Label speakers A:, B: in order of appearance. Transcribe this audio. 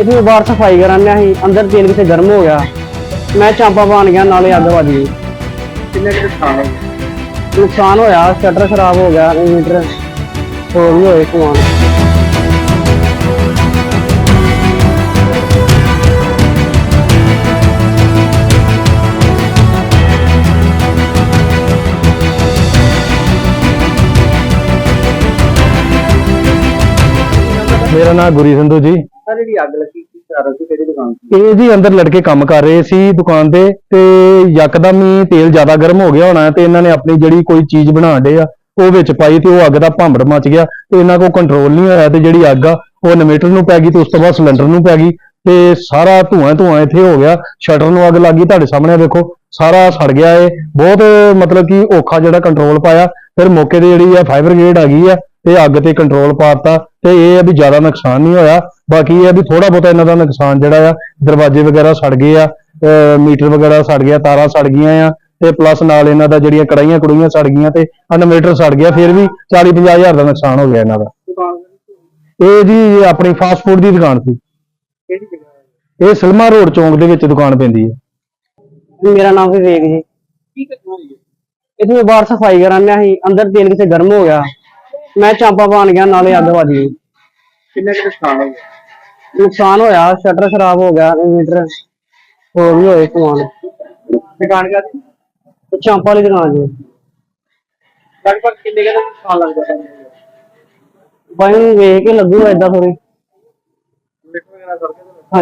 A: इतनी बार सफ़ाई कराने अं अंदर तेल कितने गर्म हो गया मैं चांपा पान गया नाले अग
B: बज
A: गई नुकसान होया शटर खराब हो गया इनवेटर हो भी होए
C: मेरा नाम गुरी संधु जी
B: ਸਰ ਜਿਹੜੀ ਅੱਗ ਲੱਗੀ ਕੀ ਕਾਰਨ ਸੀ ਕਿਹੜੀ ਦੁਕਾਨ ਸੀ?
C: ਇਹ ਜੀ ਅੰਦਰ ਲੜਕੇ ਕੰਮ ਕਰ ਰਹੇ ਸੀ ਦੁਕਾਨ ਤੇ ਤੇ ਯਕਦਮ ਹੀ ਤੇਲ ਜ਼ਿਆਦਾ ਗਰਮ ਹੋ ਗਿਆ ਹੋਣਾ ਤੇ ਇਹਨਾਂ ਨੇ ਆਪਣੀ ਜਿਹੜੀ ਕੋਈ ਚੀਜ਼ ਬਣਾਉਣ ਡੇ ਆ, ਉਹ ਵਿੱਚ ਪਾਈ ਤੇ ਉਹ ਅੱਗ ਦਾ ਭਾਂਬੜ ਮਚ ਗਿਆ ਤੇ ਇਹਨਾਂ ਕੋਲ ਕੰਟਰੋਲ ਨਹੀਂ ਹੋਇਆ ਤੇ ਜਿਹੜੀ ਅੱਗ ਆ, ਉਹ ਇਨਵੇਟਰ ਨੂੰ ਪੈ ਗਈ ਤੇ ਉਸ ਤੋਂ ਬਾਅਦ ਸਿਲੰਡਰ ਨੂੰ ਪੈ ਗਈ ਤੇ ਸਾਰਾ ਧੂਆਂ ਧੂਆਂ ਇੱਥੇ ਹੋ ਗਿਆ ਸ਼ਟਰ ਨੂੰ ਅੱਗ ਲੱਗ ਗਈ, ਤੁਹਾਡੇ ਸਾਹਮਣੇ ਵੇਖੋ, ਸਾਰਾ ਸੜ ਗਿਆ ਇਹ, ਬਹੁਤ ਮਤਲਬ ਕਿ ਔਖਾ ਜਿਹੜਾ ਕੰਟਰੋਲ ਪਾਇਆ, ਫਿਰ ਮੌਕੇ ਤੇ ਜਿਹੜੀ ਆ ਫਾਇਰ ਬ੍ਰਿਗੇਡ ਆ ਗਈ ਆ, ਤੇ ਅੱਗ ਤੇ ਕੰਟਰੋਲ ਪਾਤਾ ਤੇ ਇਹ ਆ ਵੀ ਜ਼ਿਆਦਾ ਨੁਕਸਾਨ ਨਹੀਂ ਹੋਇਆ। ਬਾਕੀ ਇਹ ਆ ਵੀ ਥੋੜਾ ਬਹੁਤਾ ਇਹਨਾਂ ਦਾ ਨੁਕਸਾਨ ਜਿਹੜਾ ਆ ਦਰਵਾਜ਼ੇ ਵਗੈਰਾ ਸੜ ਗਏ ਆ ਮੀਟਰ ਵਗੈਰਾ ਸੜ ਗਿਆ ਤਾਰਾਂ ਸੜ ਗਈਆਂ ਆ ਤੇ ਪਲੱਸ ਨਾਲ ਇਹਨਾਂ ਦਾ ਜਿਹੜੀਆਂ ਕੜਾਈਆਂ ਕੜੂਈਆਂ ਸੜ ਗਈਆਂ ਤੇ ਇਨਵੇਟਰ ਸੜ ਗਿਆ ਫਿਰ ਵੀ 40 50 ਹਜ਼ਾਰ ਦਾ ਨੁਕਸਾਨ ਹੋ ਗਿਆ ਇਹਨਾਂ ਦਾ। ਇਹ ਜੀ ਇਹ ਆਪਣੀ ਫਾਸਟ ਫੂਡ ਦੀ ਦੁਕਾਨ ਸੀ। ਇਹ ਸਲਮਾ ਰੋਡ ਚੌਂਕ ਦੇ ਵਿੱਚ ਦੁਕਾਨ ਪੈਂਦੀ ਹੈ।
A: ਮੇਰਾ ਨਾਮ ਵਿਵੇਕ ਜੀ।
B: ਕੀ
A: ਬਾਹਰ ਸਫ਼ਾਈ ਕਰਾਂਦੇ ਸੀ ਅੰਦਰ ਤੇਲ ਕਿਤੇ ਗਰਮ ਹੋ ਗਿਆ। ਮੈਂ ਚਾਂਪਾ ਪਾਣ ਗਿਆ ਨਾਲੇ ਅੱਗ ਵੱਜ ਗਈ।
B: ਕਿੰਨਾ ਹੋ ਗਿਆ?
A: ਹੋਇਆ ਸ਼ਟਰ ਖਰਾਬ ਹੋ ਗਿਆ ਇਨਵਰਟਰ ਹੋਰ ਵੀ ਹੋਏ ਸਮਾਨ।
B: ਦੁਕਾਨ
A: ਕਾ ਚਾਂਪਾ ਵਾਲੀ ਦੁਕਾਨ ਜੀ
B: ਲਗਭਗ ਕਿੰਨੇ ਕੁ ਲੱਗਦਾ ਤੁਹਾਨੂੰ?
A: ਬਾਈ ਵੇਖ ਕੇ ਲੱਗੂਗਾ ਏਦਾਂ ਥੋੜੀ